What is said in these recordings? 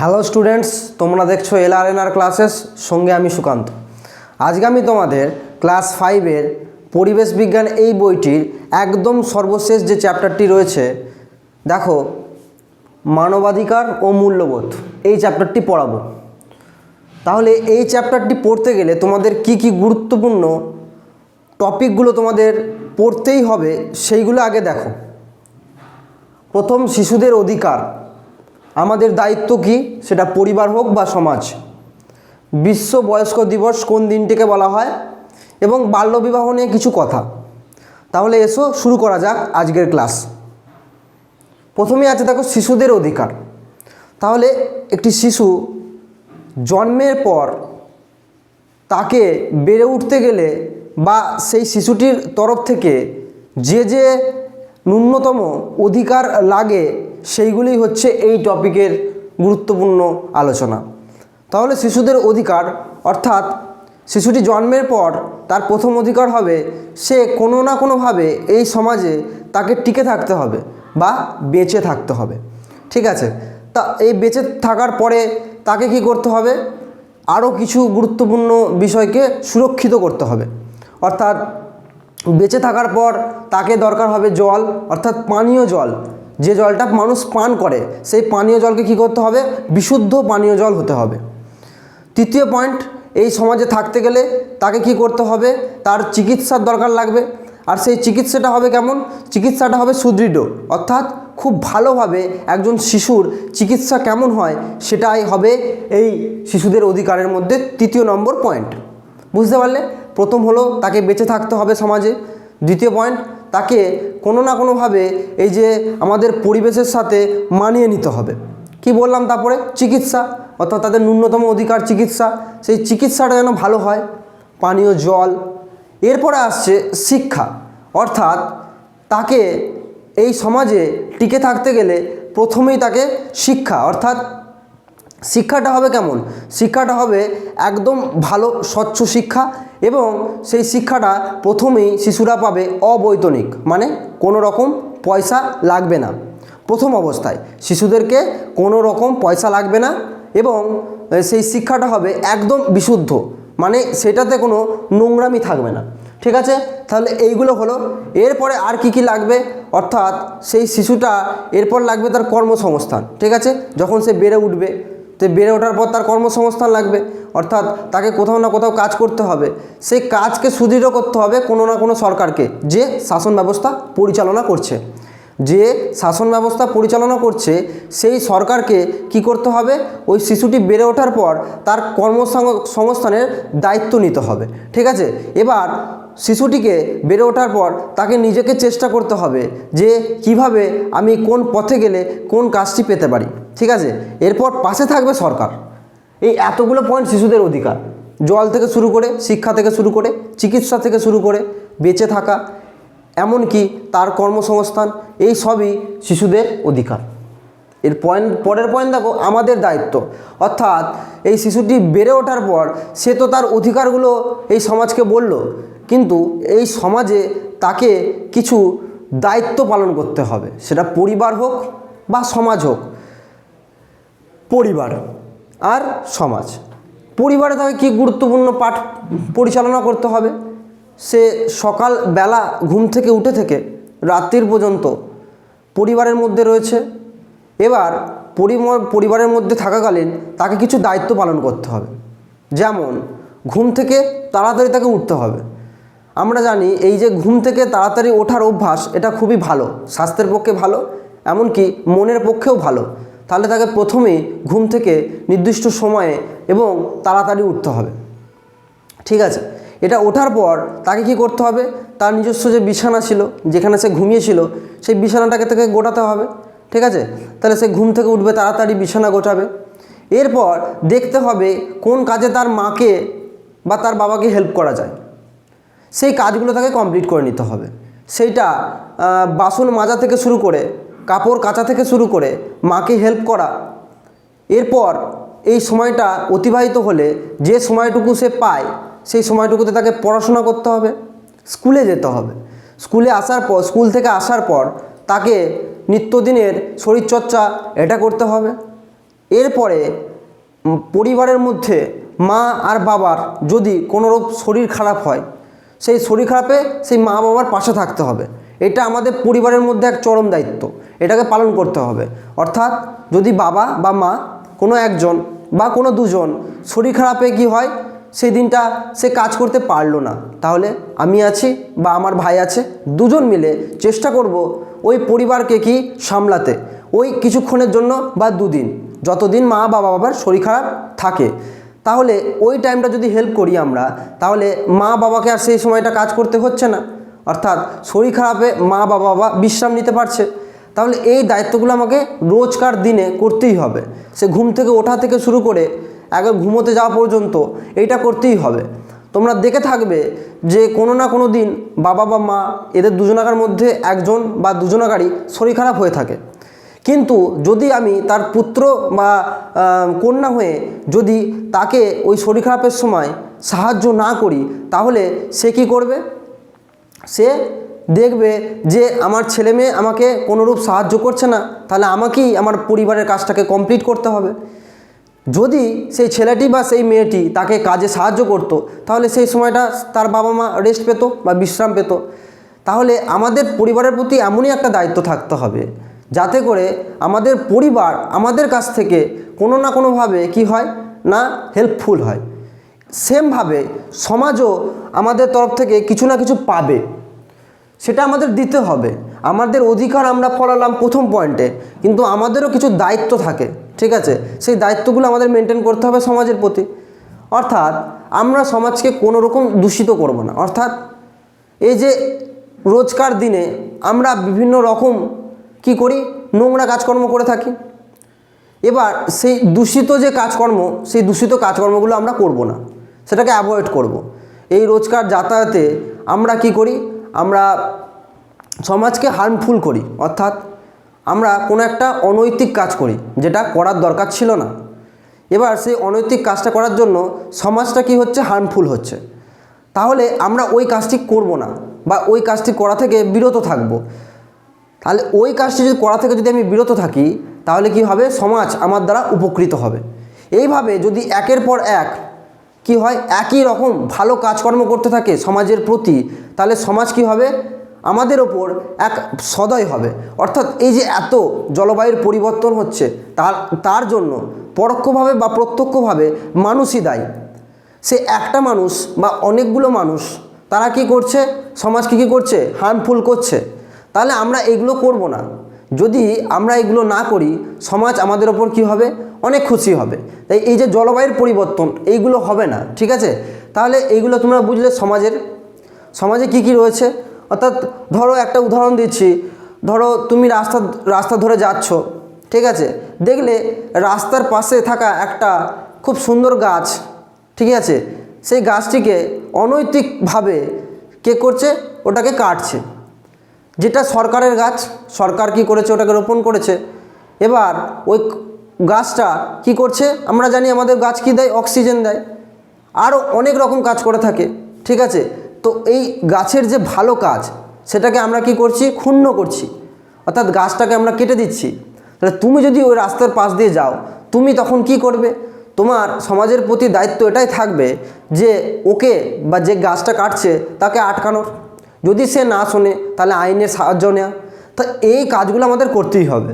Hello students তোমরা দেখছ এল আর N আর classes সঙ্গে আমি সুকান্ত। আজকে আমি তোমাদের ক্লাস ফাইভের পরিবেশ বিজ্ঞান এই বইটির একদম সর্বশেষ যে চ্যাপ্টারটি রয়েছে, দেখো, মানবাধিকার ও মূল্যবোধ, এই চ্যাপ্টারটি পড়াবো। তাহলে এই চ্যাপ্টারটি পড়তে গেলে তোমাদের কি কি গুরুত্বপূর্ণ টপিকগুলো তোমাদের পড়তেই হবে, সেইগুলো আগে দেখো। প্রথম, শিশুদের অধিকার। আমাদের দায়িত্ব কি? সেটা পরিবার হোক বা সমাজ। বিশ্ব বয়স্ক দিবস কোন দিনটিকে বলা হয়? এবং বাল্যবিবাহ নিয়ে কিছু কথা। তাহলে এসো, শুরু করা যাক আজকের ক্লাস। প্রথমেই আছে দেখো শিশুদের অধিকার। তাহলে একটি শিশু জন্মের পর তাকে বেড়ে উঠতে গেলে বা সেই শিশুটির তরফ থেকে যে যে ন্যূনতম অধিকার লাগে সেইগুলি হচ্ছে এই টপিকের গুরুত্বপূর্ণ আলোচনা। তাহলে শিশুদের অধিকার, অর্থাৎ শিশুটি জন্মের পর তার প্রথম অধিকার হবে, সে কোনো না কোনোভাবে এই সমাজে তাকে টিকে থাকতে হবে বা বেঁচে থাকতে হবে। ঠিক আছে? তা এই বেঁচে থাকার পরে তাকে কি করতে হবে? আরও কিছু গুরুত্বপূর্ণ বিষয়কে সুরক্ষিত করতে হবে। অর্থাৎ বেঁচে থাকার পর তাকে দরকার হবে জল, অর্থাৎ পানীয় জল। যে জলটা মানুষ পান করে, সেই পানীয় জলকে কী করতে হবে? বিশুদ্ধ পানীয় জল হতে হবে। তৃতীয় পয়েন্ট এই সমাজে থাকতে গেলে তাকে কি করতে হবে? তার চিকিৎসার দরকার লাগবে। আর সেই চিকিৎসাটা হবে কেমন? চিকিৎসাটা হবে সুদৃঢ়। অর্থাৎ খুব ভালোভাবে একজন শিশুর চিকিৎসা কেমন হয়, সেটাই হবে এই শিশুদের অধিকারের মধ্যে তৃতীয় নম্বর পয়েন্ট বুঝতে পারলে? প্রথম হলো তাকে বেঁচে থাকতে হবে সমাজে। দ্বিতীয় পয়েন্ট তাকে কোনো না কোনোভাবে এই যে আমাদের পরিবেশের সাথে মানিয়ে নিতে হবে। কি বললাম তারপরে? চিকিৎসা, অর্থাৎ তাদের ন্যূনতম অধিকার চিকিৎসা। সেই চিকিৎসাটা যেন ভালো হয়, পানীয় জল। এরপরে আসছে শিক্ষা, অর্থাৎ তাকে এই সমাজে টিকে থাকতে গেলে প্রথমেই তাকে শিক্ষা, অর্থাৎ শিক্ষাটা হবে কেমন? শিক্ষাটা হবে একদম ভালো, স্বচ্ছ শিক্ষা এবং সেই শিক্ষাটা প্রথমেই শিশুরা পাবে অবৈতনিক মানে কোনো রকম পয়সা লাগবে না। প্রথম অবস্থায় শিশুদেরকে কোনো রকম পয়সা লাগবে না এবং সেই শিক্ষাটা হবে একদম বিশুদ্ধ মানে সেটাতে কোনো নোংরামি থাকবে না। ঠিক আছে? তাহলে এইগুলো হলো। এরপরে আর কি কি লাগবে? অর্থাৎ সেই শিশুটা এরপর লাগবে তার কর্মসংস্থান। ঠিক আছে? যখন সে বেড়ে উঠবে তো বেড়ে ওঠার পর তার কর্মসংস্থান লাগবে, অর্থাৎ তাকে কোথাও না কোথাও কাজ করতে হবে। সেই কাজকে সুদৃঢ় করতে হবে কোনো না কোনো সরকারকে, যে শাসন ব্যবস্থা পরিচালনা করছে। যে শাসন ব্যবস্থা পরিচালনা করছে, সেই সরকারকে কি করতে হবে? ওই শিশুটি বেড়ে ওঠার পর তার কর্মসংস্থানের দায়িত্ব নিতে হবে। ঠিক আছে? এবার শিশুটিকে বেড়ে ওঠার পর তাকে নিজেকে চেষ্টা করতে হবে যে কীভাবে আমি কোন পথে গেলে কোন কাজটি পেতে পারি। ঠিক আছে? এরপর পাশে থাকবে সরকার। এই এতগুলো পয়েন্ট শিশুদের অধিকার। জল থেকে শুরু করে, শিক্ষা থেকে শুরু করে, চিকিৎসা থেকে শুরু করে, বেঁচে থাকা এমনকি তার কর্মসংস্থান, এই সবই শিশুদের অধিকার। এর পয়েন্ট, পরের পয়েন্ট দেখো, আমাদের দায়িত্ব। অর্থাৎ এই শিশুটি বেড়ে ওঠার পর সে তো তার অধিকারগুলো এই সমাজকে বলল, কিন্তু এই সমাজে তাকে কিছু দায়িত্ব পালন করতে হবে। সেটা পরিবার হোক বা সমাজ হোক। পরিবার আর সমাজ। পরিবারে তাকে কী গুরুত্বপূর্ণ পাঠ পরিচালনা করতে হবে? সে সকাল বেলা ঘুম থেকে উঠে থেকে রাত্রির পর্যন্ত পরিবারের মধ্যে রয়েছে। এবার পরিবারের মধ্যে থাকাকালীন তাকে কিছু দায়িত্ব পালন করতে হবে। যেমন ঘুম থেকে তাড়াতাড়ি তাকে উঠতে হবে। আমরা জানি এই যে ঘুম থেকে তাড়াতাড়ি ওঠার অভ্যাস, এটা খুবই ভালো, স্বাস্থ্যের পক্ষে ভালো, এমনকি মনের পক্ষেও ভালো। তাহলে তাকে প্রথমেই ঘুম থেকে নির্দিষ্ট সময়ে এবং তাড়াতাড়ি উঠতে হবে। ঠিক আছে? এটা ওঠার পর তাকে কি করতে হবে? তার নিজস্ব যে বিছানা ছিল, যেখানে সে ঘুমিয়েছিল, সেই বিছানাটাকে তাকে গোটাতে হবে, ঠিক আছে? তাহলে সে ঘুম থেকে উঠবে, তাড়াতাড়ি বিছানা গোটাবে। এরপর দেখতে হবে কোন কাজে তার মাকে বা তার বাবাকে হেল্প করা যায়। সেই কাজগুলো তাকে কমপ্লিট করে নিতে হবে। সেইটা বাসন মাজা থেকে শুরু করে, কাপড় কাচা থেকে শুরু করে মাকে হেল্প করা। এরপর এই সময়টা অতিবাহিত হলে যে সময়টুকু সে পায় সেই সময়টুকুতে তাকে পড়াশোনা করতে হবে, স্কুলে যেতে হবে। স্কুলে আসার পর, স্কুল থেকে আসার পর তাকে নিত্যদিনের শরীরচর্চা এটা করতে হবে। এরপরে পরিবারের মধ্যে মা আর বাবার যদি কোনোরূপ শরীর খারাপ হয়, সেই শরীর খারাপে সেই মা বাবার পাশে থাকতে হবে। এটা আমাদের পরিবারের মধ্যে এক চরম দায়িত্ব। এটাকে পালন করতে হবে। অর্থাৎ যদি বাবা বা মা কোনো একজন বা কোনো দুজন শরীর খারাপে কি হয় সেই দিনটা সে কাজ করতে পারল না। তাহলে আমি আছি বা আমার ভাই আছে, দুজন মিলে চেষ্টা করব ওই পরিবারকে কি সামলাতে, ওই কিছুক্ষণের জন্য বা দুদিন, যতদিন মা বা বাবার শরীর খারাপ থাকে। তাহলে ওই টাইমটা যদি হেল্প করি আমরা, তাহলে মা বাবাকে আর সেই সময়টা কাজ করতে হচ্ছে না। অর্থাৎ শরীর খারাপে মা বাবা বিশ্রাম নিতে পারছে। তাহলে এই দায়িত্বগুলো আমাকে রোজকার দিনে করতেই হবে। সে ঘুম থেকে ওঠা থেকে শুরু করে একবার ঘুমোতে যাওয়া পর্যন্ত এইটা করতেই হবে। তোমরা দেখে থাকবে যে কোনো না কোনো দিন বাবা বা মা এদের দুজনাকার মধ্যে একজন বা দুজনাকারই শরীর খারাপ হয়ে থাকে। কিন্তু যদি আমি তার পুত্র বা কন্যা হয়ে যদি তাকে ওই শরীর খারাপের সময় সাহায্য না করি, তাহলে সে কি করবে? সে দেখবে যে আমার ছেলে মেয়ে আমাকে কোনোরূপ সাহায্য করছে না, তাহলে আমাকেই আমার পরিবারের কাজটাকে কমপ্লিট করতে হবে। যদি সেই ছেলেটি বা সেই মেয়েটি তাকে কাজে সাহায্য করতো, তাহলে সেই সময়টা তার বাবা মা রেস্ট পেত বা বিশ্রাম পেতো। তাহলে আমাদের পরিবারের প্রতি এমনই একটা দায়িত্ব থাকতে হবে, যাতে করে আমাদের পরিবার আমাদের কাছ থেকে কোনো না কোনোভাবে কি হয় না হেল্পফুল হয়। সেমভাবে সমাজও আমাদের তরফ থেকে কিছু না কিছু পাবে। সেটা আমাদের দিতে হবে। আমাদের অধিকার আমরা ফলালাম প্রথম পয়েন্টে কিন্তু আমাদেরও কিছু দায়িত্ব থাকে, ঠিক আছে? সেই দায়িত্বগুলো আমাদের মেনটেন করতে হবে সমাজের প্রতি। অর্থাৎ আমরা সমাজকে কোনো রকম দূষিত করব না। অর্থাৎ এই যে রোজকার দিনে আমরা বিভিন্ন রকম কি করি? নোংরা কাজকর্ম করে থাকি। এবার সেই দূষিত যে কাজকর্ম, সেই দূষিত কাজকর্মগুলো আমরা করব না। সেটাকে অ্যাভয়েড করব। এই রোজকার যাতায়াতে আমরা কি করি? আমরা সমাজকে হার্মফুল করি, অর্থাৎ আমরা কোনো একটা অনৈতিক কাজ করি, যেটা করার দরকার ছিল না। এবার সেই অনৈতিক কাজটা করার জন্য সমাজটা কি হচ্ছে? হার্মফুল হচ্ছে। তাহলে আমরা ওই কাজটি করব না, বা ওই কাজটি করা থেকে বিরত থাকব। তাহলে ওই কাজটি যদি করা থেকে যদি আমি বিরত থাকি, তাহলে কি হবে? সমাজ আমার দ্বারা উপকৃত হবে। এইভাবে যদি একের পর এক কি হয়? একই রকম ভালো কাজকর্ম করতে থাকে সমাজের প্রতি, তাহলে সমাজ কি হবে? আমাদের ওপর এক সদয় হবে। অর্থাৎ এই যে এত জলবায়ুর পরিবর্তন হচ্ছে, তার তার জন্য পরোক্ষভাবে বা প্রত্যক্ষভাবে মানুষই দায়ী। সে একটা মানুষ বা অনেকগুলো মানুষ, তারা কি করছে? সমাজকে কী করছে? হার্মফুল করছে। তাহলে আমরা এগুলো করব না। যদি আমরা এগুলো না করি, সমাজ আমাদের ওপর কি হবে? অনেক খুশি হবে। তাই এই যে জলবায়ুর পরিবর্তন, এইগুলো হবে না, ঠিক আছে? তাহলে এইগুলো তোমরা বুঝলে সমাজের। সমাজে কি কি রয়েছে? অর্থাৎ ধরো একটা উদাহরণ দিচ্ছি। ধরো তুমি রাস্তা রাস্তা ধরে যাচ্ছ, ঠিক আছে? দেখলে রাস্তার পাশে থাকা একটা খুব সুন্দর গাছ, ঠিক আছে? সেই গাছটিকে অনৈতিকভাবে কে করছে? ওটাকে কাটছে। যেটা সরকারের গাছ, সরকার কি করেছে, ওটাকে রোপণ করেছে। এবার ওই গাছটা কি করছে, আমরা জানি আমাদের গাছ কি দেয়? অক্সিজেন দেয়। আরও অনেক রকম কাজ করে থাকে, ঠিক আছে? তো এই গাছের যে ভালো কাজ, সেটাকে আমরা কি করছি? ক্ষুণ্ণ করছি। অর্থাৎ গাছটাকে আমরা কেটে দিচ্ছি। তাহলে তুমি যদি ওই রাস্তার পাশ দিয়ে যাও, তুমি তখন কি করবে? তোমার সমাজের প্রতি দায়িত্ব এটাই থাকবে যে ওকে বা যে গাছটা কাটছে, তাকে আটকানোর। যদি সে না শোনে, তাহলে আইনের সাহায্য নেওয়া তা এই কাজগুলো আমাদের করতেই হবে।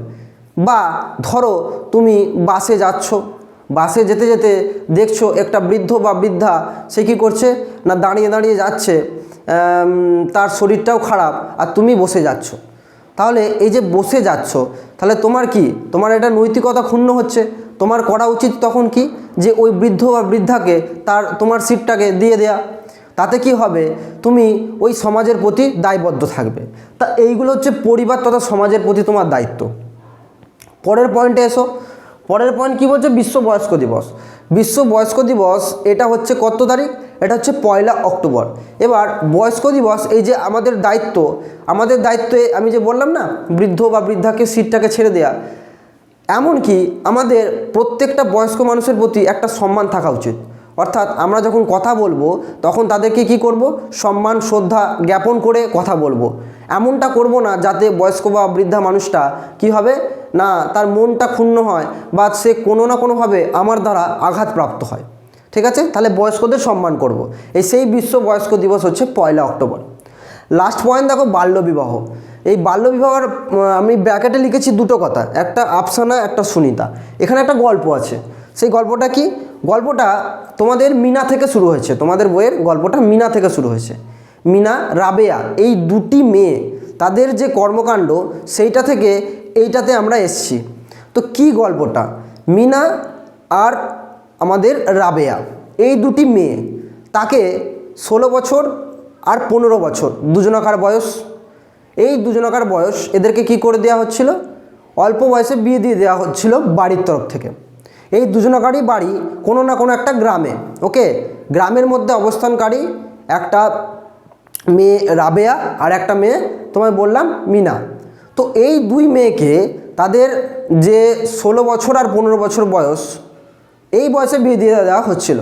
বা ধরো তুমি বাসে যাচ্ছ, বাসে যেতে যেতে দেখছ একটা বৃদ্ধ বা বৃদ্ধা, সে কী করছে? না, দাঁড়িয়ে দাঁড়িয়ে যাচ্ছে তার শরীরটাও খারাপ আর তুমি বসে যাচ্ছ। তাহলে এই যে বসে যাচ্ছ, তাহলে তোমার কি? তোমার এটা নৈতিকতা ক্ষুণ্ণ হচ্ছে। তোমার করা উচিত তখন কি? যে ওই বৃদ্ধ বা বৃদ্ধাকে তার, তোমার সিটটাকে দিয়ে দেয়া। তাতে কি হবে? তুমি ওই সমাজের প্রতি দায়বদ্ধ থাকবে। তা এইগুলো হচ্ছে পরিবার তথা সমাজের প্রতি তোমার দায়িত্ব। পরের পয়েন্টে এসো। পরের পয়েন্ট কী বলছে? বিশ্ব বয়স্ক দিবস। বিশ্ব বয়স্ক দিবস, এটা হচ্ছে কত তারিখ? এটা হচ্ছে পয়লা অক্টোবর। এবার বয়স্ক দিবস, এই যে আমাদের দায়িত্ব, আমাদের দায়িত্বে আমি যে বললাম না, বৃদ্ধ বা বৃদ্ধাকে সিটটাকে ছেড়ে দেয়া, এমনকি আমাদের প্রত্যেকটা বয়স্ক মানুষের প্রতি একটা সম্মান থাকা উচিত। অর্থাৎ আমরা যখন কথা বলব, তখন তাদেরকে কি করব? সম্মান, শ্রদ্ধা জ্ঞাপন করে কথা বলব। এমনটা করব না যাতে বয়স্ক বা বৃদ্ধা মানুষটা কি হবে? না, তার মনটা ক্ষুণ্ণ হয় বা সে কোনো না কোনোভাবে আমার দ্বারা আঘাতপ্রাপ্ত হয়। ঠিক আছে? তাহলে বয়স্কদের সম্মান করব। এই সেই বিশ্ব বয়স্ক দিবস হচ্ছে পয়লা অক্টোবর। লাস্ট পয়েন্ট দেখো, বাল্যবিবাহ। এই বাল্যবিবাহের আমি ব্র্যাকেটে লিখেছি দুটো কথা। একটা আফসানা, একটা সুনিতা। এখানে একটা গল্প আছে। সেই গল্পটা কি? গল্পটা তোমাদের মিনা থেকে শুরু হয়েছে। তোমাদের বইয়ের গল্পটা মিনা থেকে শুরু হয়েছে। মিনা, রাবেয়া এই দুটি মেয়ে, তাদের যে কর্মকাণ্ড, সেইটা থেকে এইটাতে আমরা এসছি। তো কি গল্পটা? মিনা আর আমাদের রাবেয়া এই দুটি মেয়ে, তাকে ষোলো বছর আর পনেরো বছর, দুজনাকার বয়স। এই দুজনাকার বয়স এদেরকে কি করে দেওয়া হচ্ছিল? অল্প বয়সে বিয়ে দিয়ে দেওয়া হচ্ছিল বাড়ির তরফ থেকে। এই দুজনাকারই বাড়ি কোনো না কোনো একটা গ্রামে, ওকে? গ্রামের মধ্যে অবস্থানকারী একটা মেয়ে রাবেয়া আর একটা মেয়ে তোমায় বললাম মিনা। তো এই দুই মেয়েকে তাদের যে ষোলো বছর আর পনেরো বছর বয়স, এই বয়সে বিয়ে দিয়ে দেওয়া হচ্ছিল।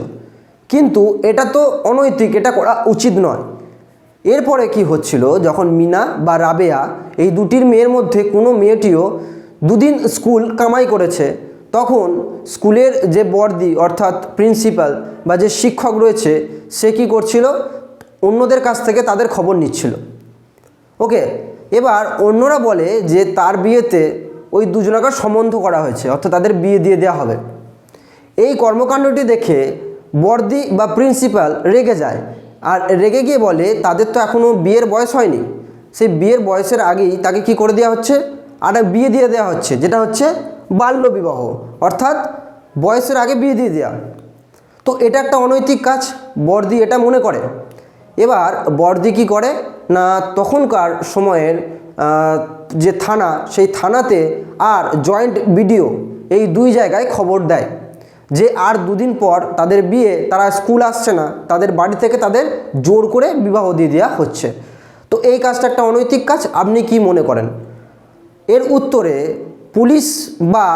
কিন্তু এটা তো অনৈতিক, এটা করা উচিত নয়। এরপরে কি হচ্ছিল, যখন মিনা বা রাবেয়া এই দুটির মেয়ের মধ্যে কোনো মেয়েটিও দুদিন স্কুল কামাই করেছে তখন স্কুলের যে বর্দি, অর্থাৎ প্রিন্সিপাল বা যে শিক্ষক রয়েছে, সে কি করছিল? অন্যদের কাছ থেকে তাদের খবর নিচ্ছিল। ওকে? এবার অন্যরা বলে যে তার বিয়েতে ওই দুজনাকার সম্বন্ধ করা হয়েছে, অর্থাৎ তাদের বিয়ে দিয়ে দেওয়া হবে। এই কর্মকাণ্ডটি দেখে বর্দি বা প্রিন্সিপাল রেগে যায় আর রেগে গিয়ে বলে, তাদের তো এখনও বিয়ের বয়স হয়নি। সেই বিয়ের বয়সের আগেই তাকে কি করে দেওয়া হচ্ছে? আর বিয়ে দিয়ে দেওয়া হচ্ছে, যেটা হচ্ছে বাল্যবিবাহ অর্থাৎ বয়সের আগে বিয়ে দিয়ে দেওয়া তো এটা একটা অনৈতিক কাজ বর্দি এটা মনে করে। এবার বর্দি কি করে? না, তখনকার সময়ের যে থানা, সেই থানাতে আর জয়েন্ট বিডিও এই দুই জায়গায় খবর দেয় যে আর দুদিন পর তাদের বিয়ে, তারা স্কুল আসছে না, তাদের বাড়ি থেকে তাদের জোর করে বিবাহ দিয়ে দেওয়া হচ্ছে। তো এই কাজটা একটা অনৈতিক কাজ, আপনি কি মনে করেন? এর উত্তরে পুলিশ বা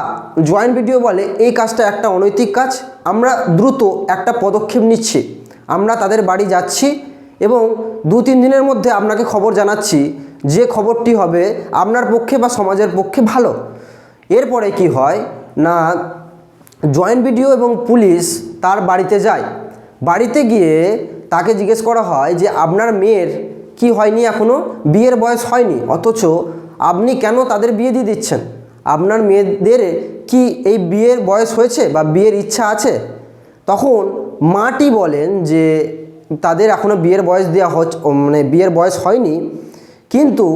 জয়েন্ট ভিডিও বলে এই কাজটা একটা অনৈতিক কাজ। আমরা দ্রুত একটা পদক্ষেপ নিচ্ছি। আমরা তাদের বাড়ি যাচ্ছি এবং দু তিন দিনের মধ্যে আপনাকে খবর জানাচ্ছি যে খবরটি হবে আপনার পক্ষে বা সমাজের পক্ষে ভালো। এরপরে কি হয় না, জয়েন্ট ভিডিও এবং পুলিশ তার বাড়িতে যায়। বাড়িতে গিয়ে তাকে জিজ্ঞেস করা হয় যে, আপনার মেয়ের কি হয়নি এখনও বিয়ের বয়স হয়নি। অথচ আপনি কেন তাদের বিয়ে দিয়ে দিচ্ছেন? আপনার মেয়েদের কি এই বিয়ের বয়স হয়েছে বা বিয়ের ইচ্ছা আছে? তখন মাটি বলেন যে তাদের এখনও বিয়ের বয়স দেওয়া হচ্ছে মানে বিয়ের বয়স হয়নি। কিন্তু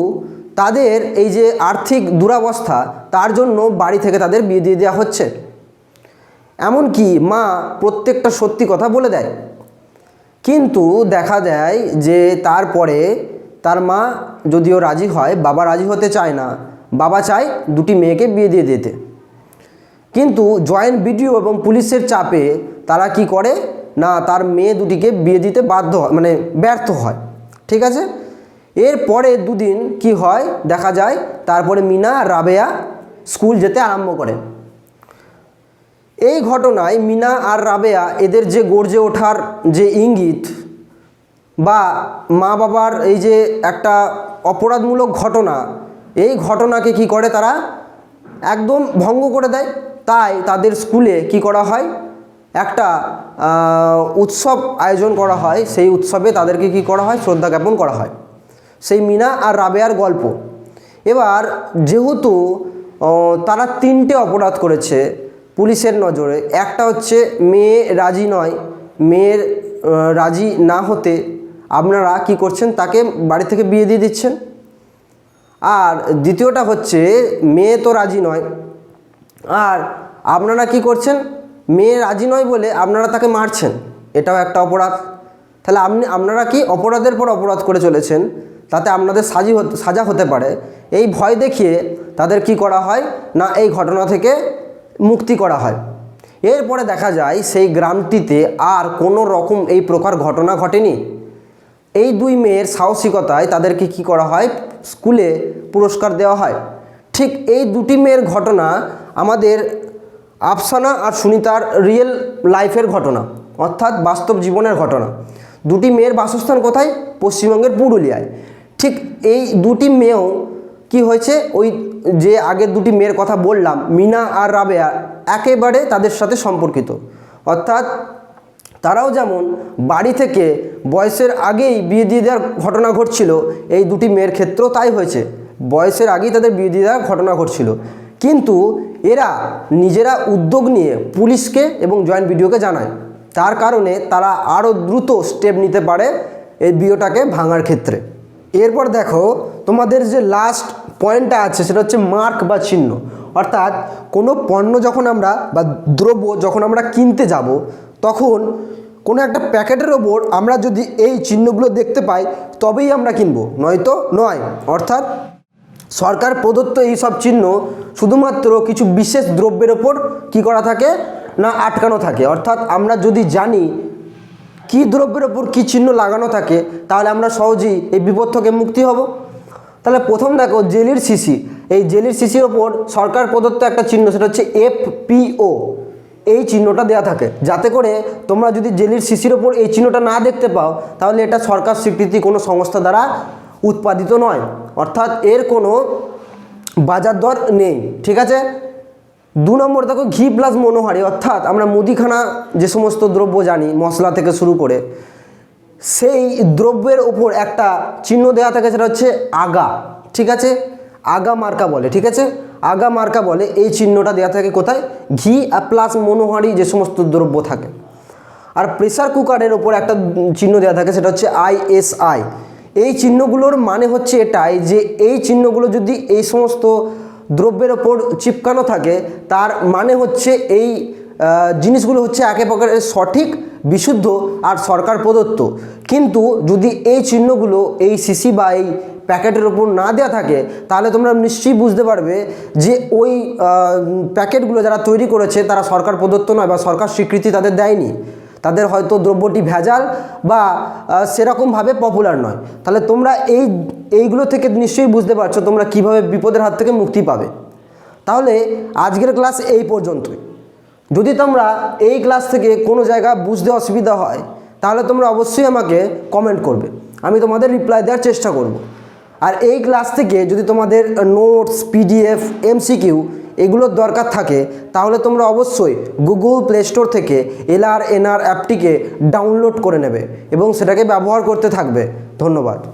তাদের এই যে আর্থিক দুরাবস্থা, তার জন্য বাড়ি থেকে তাদের বিয়ে দিয়ে দেওয়া হচ্ছে। এমনকি মা প্রত্যেকটা সত্যি কথা বলে দেয়। কিন্তু দেখা যায় যে তারপরে তার মা যদিও রাজি হয়, বাবা রাজি হতে চায় না বাবা চায় দুটি মেয়েকে বিয়ে দিয়ে দিতে। কিন্তু জয়েন্ট বিডিও এবং পুলিশের চাপে তারা কি করে? না, তার মেয়ে দুটিকে বিয়ে দিতে বাধ্য হয় মানে ব্যর্থ হয়। ঠিক আছে? এরপরে দুদিন কি হয়? দেখা যায়, তারপরে মিনা রাবেয়া স্কুল যেতে আরম্ভ করে। এই ঘটনায় মিনা আর রাবেয়া এদের যে গর্জে ওঠার যে ইঙ্গিত বা মা বাবার এই যে একটা অপরাধমূলক ঘটনা এই ঘটনাকে কি করে তারা? একদম ভঙ্গ করে দেয়। তাই তাদের স্কুলে কি করা হয়? একটা উৎসব আয়োজন করা হয়। সেই উৎসবে তাদেরকে কি করা হয়? শ্রদ্ধা জ্ঞাপন করা হয়। সেই মিনা আর রাবেয়ার গল্প। এবার যেহেতু তারা তিনটে অপরাধ করেছে পুলিশের নজরে। একটা হচ্ছে মেয়ে রাজি নয়। মেয়ের রাজি না হতে আপনারা কি করছেন? তাকে বাড়ি থেকে বিয়ে দিয়ে দিচ্ছেন। আর দ্বিতীয়টা হচ্ছে, মেয়ে তো রাজি নয়। আর আপনারা কি করছেন? মেয়ে রাজি নয় বলে আপনারা তাকে মারছেন। এটাও একটা অপরাধ। তাহলে আপনি, আপনারা কি অপরাধের পর অপরাধ করে চলেছেন? তাতে আপনাদের সাজি সাজা হতে পারে। এই ভয় দেখিয়ে তাদের কি করা হয়? না, এই ঘটনা থেকে মুক্তি করা হয়। এরপরে দেখা যায়, সেই গ্রামটিতে আর কোনো রকম এই প্রকার ঘটনা ঘটেনি। এই দুই মেয়ের সাহসিকতায় তাদেরকে কি করা হয়? স্কুলে পুরস্কার দেওয়া হয়। ঠিক এই দুটি মেয়ের ঘটনা আমাদের আফসানা আর সুনিতার রিয়েল লাইফের ঘটনা, অর্থাৎ বাস্তব জীবনের ঘটনা। দুটি মেয়ের বাসস্থান কোথায়? পশ্চিমবঙ্গের পুরুলিয়ায়। ঠিক এই দুটি মেয়েও কি হয়েছে? ওই যে আগের দুটি মেয়ের কথা বললাম, মিনা আর রাবেয়া একেবারে তাদের সাথে সম্পর্কিত। অর্থাৎ তারাও যেমন বাড়ি থেকে বয়সের আগেই বিয়ে দিয়ে দেওয়ার ঘটনা ঘটছিল, এই দুটি মেয়ের ক্ষেত্রেও তাই হয়েছে। বয়সের আগেই তাদের বিয়ে দিয়ে দেওয়ার ঘটনা ঘটছিল। কিন্তু এরা নিজেরা উদ্যোগ নিয়ে পুলিশকে এবং জয়েন্ট ভিডিওকে জানায়। তার কারণে তারা আরও দ্রুত স্টেপ নিতে পারে এই বিয়েটাকে ভাঙার ক্ষেত্রে। এরপর দেখো, তোমাদের যে লাস্ট পয়েন্টটা আছে, সেটা হচ্ছে মার্ক বা চিহ্ন। অর্থাৎ কোনো পণ্য যখন আমরা বা দ্রব্য যখন আমরা কিনতে যাব তখন কোনো একটা প্যাকেটের ওপর আমরা যদি এই চিহ্নগুলো দেখতে পাই, তবেই আমরা কিনবো। নয়তো নয়। অর্থাৎ সরকার প্রদত্ত এই সব চিহ্ন শুধুমাত্র কিছু বিশেষ দ্রব্যের ওপর কি করা থাকে না আটকানো থাকে? অর্থাৎ আমরা যদি জানি কি দ্রব্যের ওপর কী চিহ্ন লাগানো থাকে, তাহলে আমরা সহজেই এই বিপদ থেকে মুক্তি হব। তাহলে প্রথম দেখো, জেলির সিসি এই জেলির সিসির ওপর সরকার প্রদত্ত একটা চিহ্ন, সেটা হচ্ছে এফপিও। এই চিহ্নটা দেওয়া থাকে। যাতে করে তোমরা যদি জেলির সিসির ওপর এই চিহ্নটা না দেখতে পাও, তাহলে এটা সরকার স্বীকৃতি কোনো সংস্থা দ্বারা উৎপাদিত নয়। অর্থাৎ এর কোনো বাজার দর নেই, ঠিক আছে? দু নম্বর দেখো, ঘি প্লাস মনোহারি, অর্থাৎ আমরা মুদিখানা যে সমস্ত দ্রব্য জানি, মশলা থেকে শুরু করে, সেই দ্রব্যের ওপর একটা চিহ্ন দেওয়া থাকে, সেটা হচ্ছে আগা, ঠিক আছে? আগা মার্কা বলে, ঠিক আছে? আগা মার্কা বলে, এই চিহ্নটা দেওয়া থাকে কোথায়? ঘি আর প্লাস মনোহারি যে সমস্ত দ্রব্য থাকে। আর প্রেসার কুকারের ওপর একটা চিহ্ন দেওয়া থাকে, সেটা হচ্ছে আইএসআই এই চিহ্নগুলোর মানে হচ্ছে এটাই যে, এই চিহ্নগুলো যদি এই সমস্ত দ্রব্যের ওপর চিপকানো থাকে, তার মানে হচ্ছে এই জিনিসগুলো হচ্ছে একে প্রকারের সঠিক, বিশুদ্ধ আর সরকার প্রদত্ত। কিন্তু যদি এই চিহ্নগুলো এই সিসি বা এই প্যাকেটের ওপর না দেওয়া থাকে, তাহলে তোমরা নিশ্চয়ই বুঝতে পারবে যে ওই প্যাকেটগুলো যারা তৈরি করেছে, তারা সরকার প্রদত্ত নয় বা সরকার স্বীকৃতি তাদের দেয়নি। তাদের হয়তো দ্রব্যটি ভেজাল বা সেরকমভাবে পপুলার নয়। তাহলে তোমরা এই, এইগুলো থেকে নিশ্চয়ই বুঝতে পারছ তোমরা কীভাবে বিপদের হাত থেকে মুক্তি পাবে। তাহলে আজকের ক্লাস এই পর্যন্তই। যদি তোমরা এই ক্লাস থেকে কোনো জায়গা বুঝতে অসুবিধা হয়, তাহলে তোমরা অবশ্যই আমাকে কমেন্ট করবে। আমি তোমাদের রিপ্লাই দেওয়ার চেষ্টা করব। আর এই ক্লাস থেকে যদি তোমাদের নোটস পিডিএফ এমসিকিউ এগুলোর দরকার থাকে, তাহলে তোমরা অবশ্যই গুগল প্লে স্টোর থেকে এলআর এনআর অ্যাপটিকে ডাউনলোড করে নেবে এবং সেটাকে ব্যবহার করতে থাকবে। ধন্যবাদ।